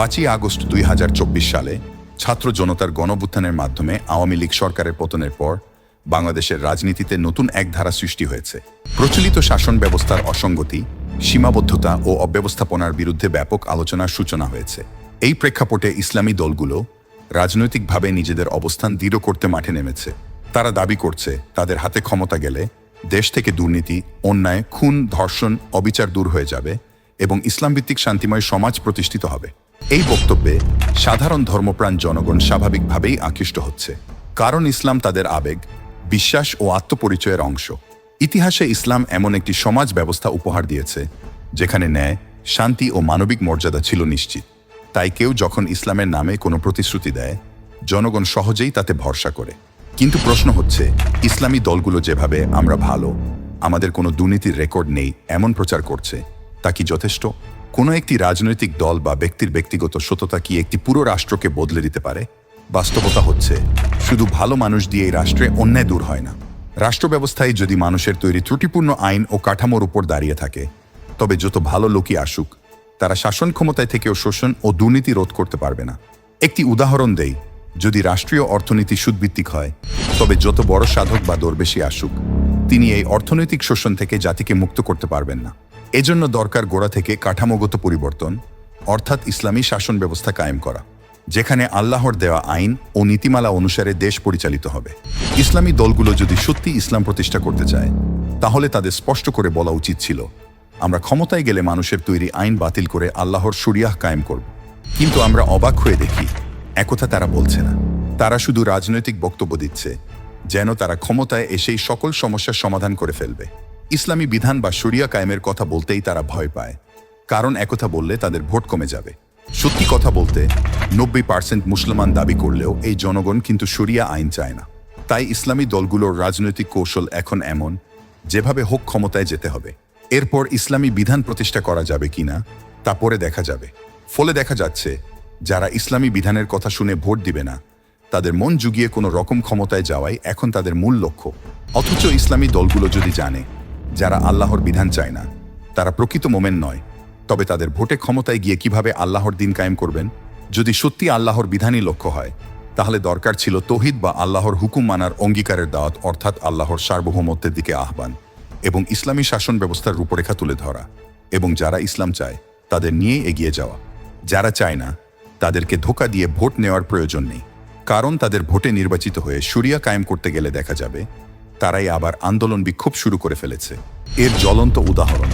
পাঁচই আগস্ট দুই হাজার চব্বিশ সালে ছাত্র জনতার গণভুত্থানের মাধ্যমে আওয়ামী লীগ সরকারের পতনের পর বাংলাদেশের রাজনীতিতে নতুন এক ধারা সৃষ্টি হয়েছে। প্রচলিত শাসন ব্যবস্থার অসঙ্গতি, সীমাবদ্ধতা ও অব্যবস্থাপনার বিরুদ্ধে ব্যাপক আলোচনার সূচনা হয়েছে। এই প্রেক্ষাপটে ইসলামী দলগুলো রাজনৈতিকভাবে নিজেদের অবস্থান দৃঢ় করতে মাঠে নেমেছে। তারা দাবি করছে, তাদের হাতে ক্ষমতা গেলে দেশ থেকে দুর্নীতি, অন্যায়, খুন, ধর্ষণ, অবিচার দূর হয়ে যাবে এবং ইসলামভিত্তিক শান্তিময় সমাজ প্রতিষ্ঠিত হবে। এই বক্তব্যে সাধারণ ধর্মপ্রাণ জনগণ স্বাভাবিকভাবেই আকৃষ্ট হচ্ছে। কারণ ইসলাম তাদের আবেগ, বিশ্বাস ও আত্মপরিচয়ের অংশ। ইতিহাসে ইসলাম এমন একটি সমাজ ব্যবস্থা উপহার দিয়েছে, যেখানে ন্যায়, শান্তি ও মানবিক মর্যাদা ছিল নিশ্চিত। তাই কেউ যখন ইসলামের নামে কোনো প্রতিশ্রুতি দেয়, জনগণ সহজেই তাতে ভরসা করে। কিন্তু প্রশ্ন হচ্ছে, ইসলামী দলগুলো যেভাবে আমরা ভালো, আমাদের কোনো দুর্নীতির রেকর্ড নেই, এমন প্রচার করছে, তা কি যথেষ্ট? কোনো একটি রাজনৈতিক দল বা ব্যক্তির ব্যক্তিগত সততা কি একটি পুরো রাষ্ট্রকে বদলে দিতে পারে? বাস্তবতা হচ্ছে, শুধু ভালো মানুষ দিয়ে এই রাষ্ট্রে অন্যায় দূর হয় না। রাষ্ট্র ব্যবস্থায় যদি মানুষের তৈরি ত্রুটিপূর্ণ আইন ও কাঠামোর উপর দাঁড়িয়ে থাকে, তবে যত ভালো লোকই আসুক, তারা শাসন ক্ষমতায় থেকেও শোষণ ও দুর্নীতি রোধ করতে পারবে না। একটি উদাহরণ দেই, যদি রাষ্ট্রীয় অর্থনীতি সুদভিত্তিক হয়, তবে যত বড় সাধক বা দরবেশি আসুক, তিনি এই অর্থনৈতিক শোষণ থেকে জাতিকে মুক্ত করতে পারবেন না। এজন্য দরকার গোড়া থেকে কাঠামোগত পরিবর্তন, অর্থাৎ ইসলামী শাসন ব্যবস্থা কায়েম করা, যেখানে আল্লাহর দেওয়া আইন ও নীতিমালা অনুসারে দেশ পরিচালিত হবে। ইসলামী দলগুলো যদি সত্যি ইসলাম প্রতিষ্ঠা করতে চায়, তাহলে তাদের স্পষ্ট করে বলা উচিত ছিল, আমরা ক্ষমতায় গেলে মানুষের তৈরি আইন বাতিল করে আল্লাহর শরিয়াহ কায়েম করব। কিন্তু আমরা অবাক হয়ে দেখি, একথা তারা বলছে না। তারা শুধু রাজনৈতিক বক্তব্য দিচ্ছে, যেন তারা ক্ষমতায় এসেই সকল সমস্যার সমাধান করে ফেলবে। ইসলামী বিধান বা শরিয়া কায়েমের কথা বলতেই তারা ভয় পায়। কারণ একথা বললে তাদের ভোট কমে যাবে। সত্যি কথা বলতে, নব্বই পার্সেন্ট মুসলমান দাবি করলেও এই জনগণ কিন্তু শরিয়া আইন চায় না। তাই ইসলামী দলগুলোর রাজনৈতিক কৌশল এখন এমন, যেভাবে হোক ক্ষমতায় যেতে হবে। এরপর ইসলামী বিধান প্রতিষ্ঠা করা যাবে কিনা, তা পরে দেখা যাবে। ফলে দেখা যাচ্ছে, যারা ইসলামী বিধানের কথা শুনে ভোট দিবে না, তাদের মন জুগিয়ে কোনো রকম ক্ষমতায় যাওয়াই এখন তাদের মূল লক্ষ্য। অথচ ইসলামী দলগুলো যদি জানে যারা আল্লাহর বিধান চায় না। তারা প্রকৃত মোমেন নয়। তবে তাদের ভোটে ক্ষমতায় গিয়ে কীভাবে আল্লাহর দিন কায়েম করবেন? যদি সত্যি আল্লাহর বিধানই লক্ষ্য হয়, তাহলে দরকার ছিল তৌহিদ বা আল্লাহর হুকুম মানার অঙ্গীকারের দাওয়াত, অর্থাৎ আল্লাহর সার্বভৌমত্বের দিকে আহ্বান এবং ইসলামী শাসন ব্যবস্থার রূপরেখা তুলে ধরা এবং যারা ইসলাম চায়, তাদের নিয়ে এগিয়ে যাওয়া। যারা চায় না, তাদেরকে ধোকা দিয়ে ভোট নেওয়ার প্রয়োজন নেই। কারণ তাদের ভোটে নির্বাচিত হয়ে সুরিয়া কায়েম করতে গেলে দেখা যাবে তারাই আবার আন্দোলন বিক্ষোভ শুরু করে ফেলেছে। এর জ্বলন্ত উদাহরণ,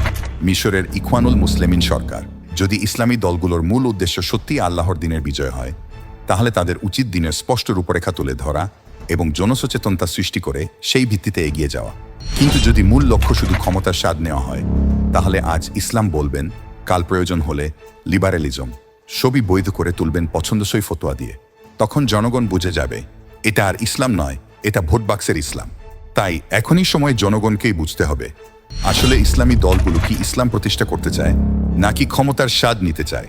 মিশরের ইখওয়ানুল মুসলিমিন সরকার। যদি ইসলামী দলগুলোর মূল উদ্দেশ্য সত্যি আল্লাহর দিনের বিজয় হয়, তাহলে তাদের উচিত দিনের স্পষ্ট রূপরেখা তুলে ধরা এবং জনসচেতনতা সৃষ্টি করে সেই ভিত্তিতে এগিয়ে যাওয়া। কিন্তু যদি মূল লক্ষ্য শুধু ক্ষমতার স্বাদ নেওয়া হয়, তাহলে আজ ইসলাম বলবেন, কাল প্রয়োজন হলে লিবারেলিজম, ছবি বৈধ করে তুলবেন পছন্দসই ফতোয়া দিয়ে। তখন জনগণ বুঝে যাবে, এটা আর ইসলাম নয়, এটা ভোট বাক্সের ইসলাম। তাই এখনই সময় জনগণকেই বুঝতে হবে। আসলে ইসলামী দলগুলো কি ইসলাম প্রতিষ্ঠা করতে চায়, নাকি ক্ষমতার স্বাদ নিতে চায়?